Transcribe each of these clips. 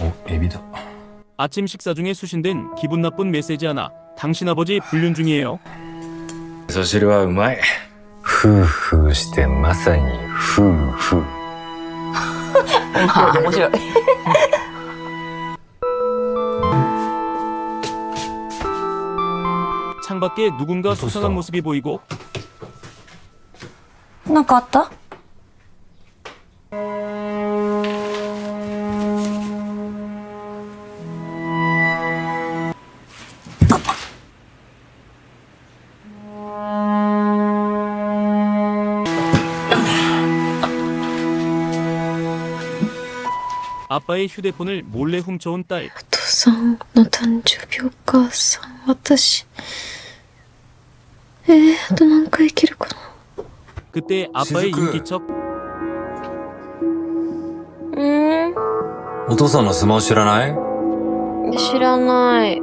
おエビだ 아침 식사 중에 수신된 기분 나쁜 메시지 하나. 당신 아버지 불륜 중이에요. 味噌汁はうまい夫婦してまさに夫婦まあ面白い 창밖에 누군가 수상한 모습이 보이고 なんかあった 아빠의 휴대폰을 몰래 훔쳐온 딸. お父さんの誕生日お母さん私えー、あと何回生きるかな 그때 아빠의 시즈크. 인기척 うんお父さんのスマホ知らない知らない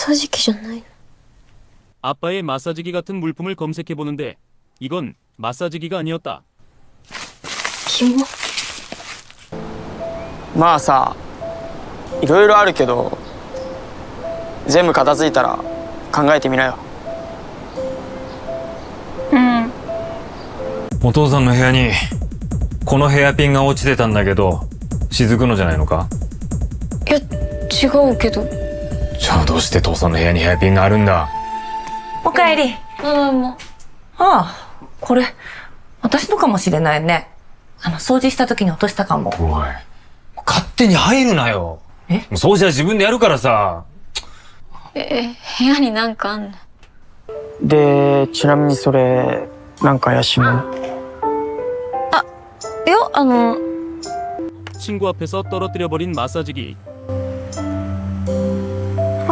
マッサージ機じゃないの 아빠의 마사지기 같은 물품을 검색해 보는데 이건 마사지기가 아니었다. キモまあさいろいろあるけど全部片付いたら考えてみなようんお父さんの部屋にこのヘアピンが落ちてたんだけど雫のじゃないのかいや違うけど じゃあどうして父さんの部屋にヘアピンがあるんだおかえりただいまああこれ私のかもしれないねあの掃除した時に落としたかもおい勝手に入るなよえもう掃除は自分でやるからさえ部屋になんかあんのでちなみにそれなんか怪しいものいやあの 친구 앞에서 떨어뜨려 버린 마사지기.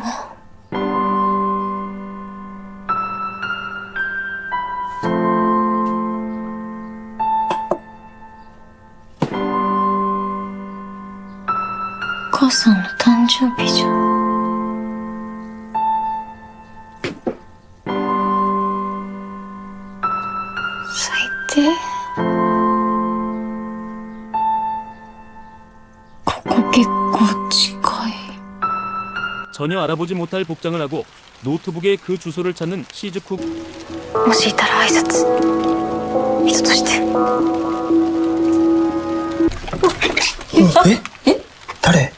キモお母さんの誕生日じゃ。ん最低。ここ結構 전혀 알아보지 못할 복장을 하고 노트북에 그 주소를 찾는 시즈쿡. もしいたら挨拶人としてええ誰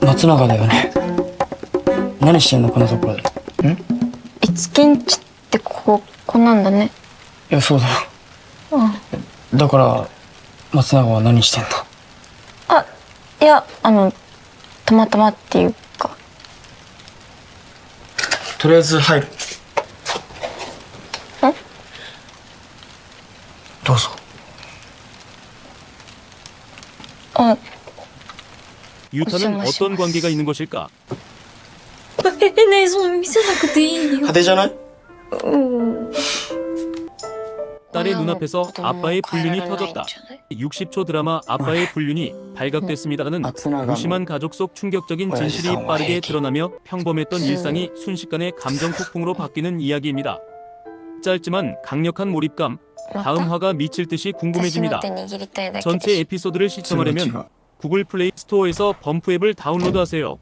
松永だよね何してんのこのところでんいいつきんちってこここんなんだねやそうだようんだから松永は何してんのあいやあの たまたまっていうかとりあえず入るどうぞ 아 유타는 마시, 어떤 마시. 관계가 있는 것일까? ええねえその見せなくていいよ派手じゃないうん 딸의 눈앞에서 아빠의 불륜이 터졌다. 60초 드라마 아빠의 불륜이 발각됐습니다는 무심한 가족 속 충격적인 진실이 빠르게 드러나며 평범했던 일상이 순식간에 감정 폭풍으로 바뀌는 이야기입니다. 짧지만 강력한 몰입감, 다음 화가 미칠 듯이 궁금해집니다. 전체 에피소드를 시청하려면 구글 플레이 스토어에서 범프 앱을 다운로드하세요.